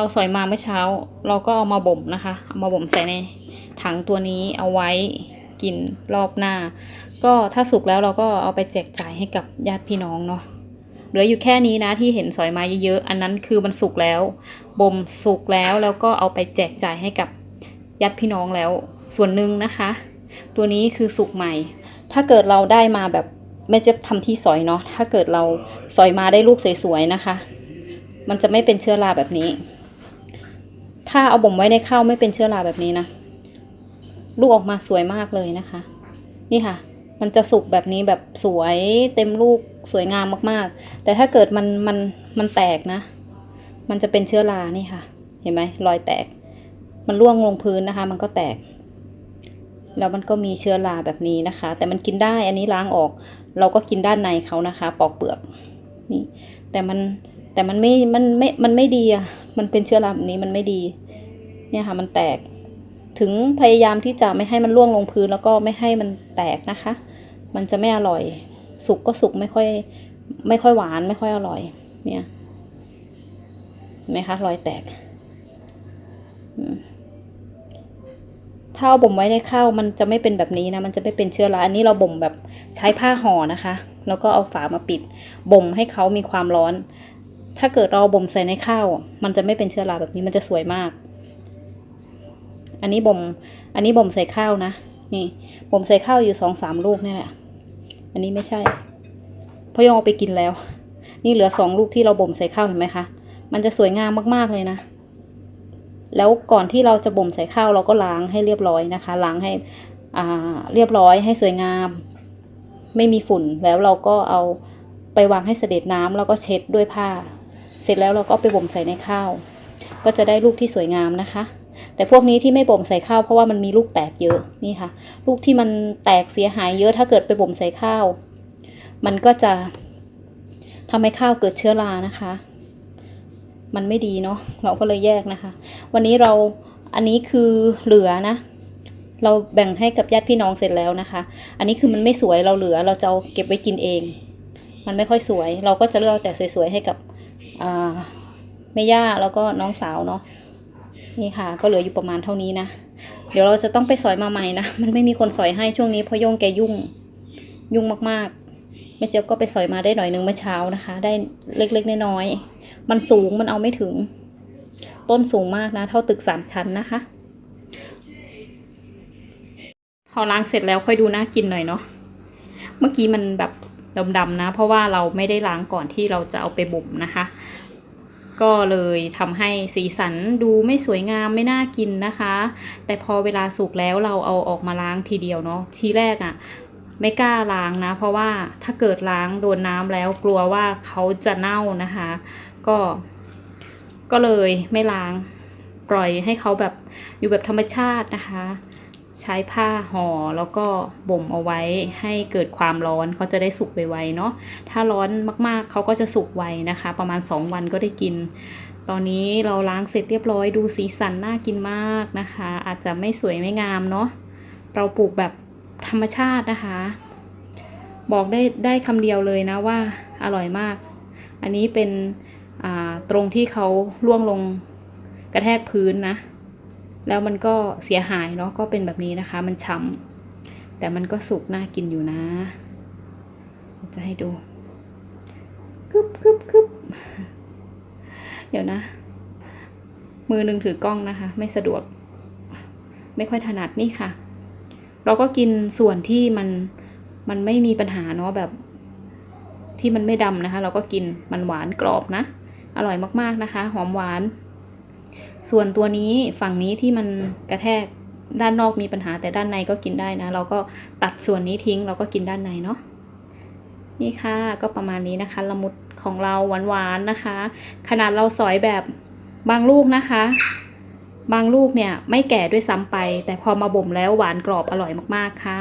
เราสอยมาเมื่อเช้า เราก็เอามาบ่มนะคะเอามาบ่มใส่ในถังตัวนี้เอาไว้กินรอบหน้า ก็ถ้าสุกแล้วเราก็เอาไปแจกจ่ายให้กับญาติพี่น้องเนาะเหลืออยู่แค่นี้นะที่เห็นสอยมาเยอะๆอันนั้นคือมันสุกแล้วบ่มสุกแล้วแล้วก็เอาไปแจกจ่ายให้กับญาติพี่น้องแล้ว ส่วนหนึ่งนะคะ ตัวนี้คือสุกใหม่ ถ้าเกิดเราได้มาแบบแม่เจะทำที่สอยเนาะถ้าเกิดเราสอยมาได้ลูกสวยๆนะคะ มันจะไม่เป็นเชื้อราแบบนี้ ถ้าเอาบ่มไว้ในข้าวไม่เป็นเชื้อราแบบนี้นะ ลูกออกมาสวยมากเลยนะคะ นี่ค่ะ มันจะสุกแบบนี้แบบสวยเต็มลูกสวยงามมากๆ แต่ถ้าเกิดมันมันมันแตกนะ มันจะเป็นเชื้อรานี่ค่ะ เห็นไหมรอยแตก มันร่วงลงพื้นนะคะ มันก็แตก แล้วมันก็มีเชื้อราแบบนี้นะคะ แต่มันกินได้อันนี้ล้างออก เราก็กินด้านในเขานะคะ ปอกเปลือกนี่แต่มัน แต่มันไม่มันไม่มันไม่ดีอะมันเป็นเชื้อราแบบนี้มันไม่ดี เนี่ยค่ะ มันแตก ถึงพยายามที่จะไม่ให้มันร่วงลงพื้นแล้วก็ไม่ให้มันแตกนะคะ มันจะไม่อร่อย สุกก็สุกไม่ค่อย ไม่ค่อยหวานไม่ค่อยอร่อย เนี่ยไหมคะรอยแตกถ้าเอาบ่มไว้ในข้าวมันจะไม่เป็นแบบนี้นะ มันจะไม่เป็นเชื้อรา อันนี้เราบ่มแบบใช้ผ้าห่อนะคะ แล้วก็เอาฝามาปิด บ่มให้เขามีความร้อน ถ้าเกิดเราบ่มใส่ในข้าว มันจะไม่เป็นเชื้อราแบบนี้มันจะสวยมาก อันนี้บ่ม อันนี้บ่มใส่ข้าวนะ นี่บ่มใส่ข้าวอยู่สองสามลูกนี่แหละ อันนี้ไม่ใช่เพราะยงเอาไปกินแล้ว นี่เหลือสองลูกที่เราบ่มใส่ข้าวเห็นไหมคะ มันจะสวยงามมากๆเลยนะ แล้วก่อนที่เราจะบ่มใส่ข้าวเราก็ล้างให้เรียบร้อยนะคะ ล้างให้อ่าเรียบร้อยให้สวยงาม ไม่มีฝุ่นแล้วเราก็เอาไปวางให้เสด็จน้ำแล้วก็เช็ดด้วยผ้า เสร็จแล้วเราก็ไปบ่มใส่ในข้าว ก็จะได้ลูกที่สวยงามนะคะ แต่พวกนี้ที่ไม่บ่มใส่ข้าวเพราะว่ามันมีลูกแตกเยอะนี่ค่ะ ลูกที่มันแตกเสียหายเยอะถ้าเกิดไปบ่มใส่ข้าว มันก็จะทำให้ข้าวเกิดเชื้อรานะคะ มันไม่ดีเนาะเราก็เลยแยกนะคะ วันนี้เราอันนี้คือเหลือนะ เราแบ่งให้กับญาติพี่น้องเสร็จแล้วนะคะ อันนี้คือมันไม่สวยเราเหลือเราจะเอาเก็บไว้กินเอง มันไม่ค่อยสวย เราก็จะเลือกแต่สวยๆให้กับ แม่ย่าแล้วก็น้องสาวเนาะนี่ค่ะ ก็เหลืออยู่ประมาณเท่านี้นะ เดี๋ยวเราจะต้องไปสอยมาใหม่นะ มันไม่มีคนสอยให้ช่วงนี้เพราะโยงแกยุ่งยุ่งมากๆแม่เจี๊ยบก็ไปสอยมาได้หน่อยนึงเมื่อเช้านะคะ ได้เล็กๆน้อยๆมันสูงมันเอาไม่ถึง ต้นสูงมากนะ เท่าตึกสามชั้นนะคะพอล้างเสร็จแล้วค่อยดูน่ากินหน่อยเนาะเมื่อกี้มันแบบ ดำๆนะ เพราะว่าเราไม่ได้ล้างก่อนที่เราจะเอาไปบ่มนะคะ ก็เลยทำให้สีสันดูไม่สวยงามไม่น่ากินนะคะ แต่พอเวลาสุกแล้วเราเอาออกมาล้างทีเดียวเนาะทีแรกอะ่ะไม่กล้าล้างนะ เพราะว่าถ้าเกิดล้างโดนน้ำแล้วกลัวว่าเขาจะเน่านะคะ ก็ ก็เลยไม่ล้าง ปล่อยให้เขาแบบอยู่แบบธรรมชาตินะคะ ใช้ผ้าห่อแล้วก็บ่มเอาไว้ให้เกิดความร้อนเขาจะได้สุกไวๆเนาะถ้าร้อนมากๆเขาก็จะสุกไวนะคะ ประมาณ 2 วันก็ได้กิน ตอนนี้เราล้างเสร็จเรียบร้อยดูสีสันน่ากินมากนะคะ อาจจะไม่สวยไม่งามเนาะเราปลูกแบบธรรมชาตินะคะ บอกได้ได้คำเดียวเลยนะว่าอร่อยมาก อันนี้เป็นตรงที่เขาล่วงลงกระแทกพื้นนะ แล้วมันก็เสียหายเนาะก็เป็นแบบนี้นะคะ มันช้ำแต่มันก็สุกน่ากินอยู่นะ จะให้ดูกึบกึบกึบเดี๋ยวนะ มือหนึ่งถือกล้องนะคะ ไม่สะดวก ไม่ค่อยถนัดนี่ค่ะ เราก็กินส่วนที่มันมันไม่มีปัญหาเนาะแบบ ที่มันไม่ดำนะคะ เราก็กินมันหวานกรอบนะ อร่อยมากๆนะคะ หอมหวาน ส่วนตัวนี้ฝั่งนี้ที่มันกระแทกด้านนอกมีปัญหาแต่ด้านในก็กินได้นะ เราก็ตัดส่วนนี้ทิ้งเราก็กินด้านในเนาะนี่ค่ะก็ประมาณนี้นะคะ ละมุดของเราหวานๆนะคะ ขนาดเราสอยแบบบางลูกนะคะ บางลูกเนี่ยไม่แก่ด้วยซ้ำไป แต่พอมาบ่มแล้วหวานกรอบอร่อยมากๆค่ะ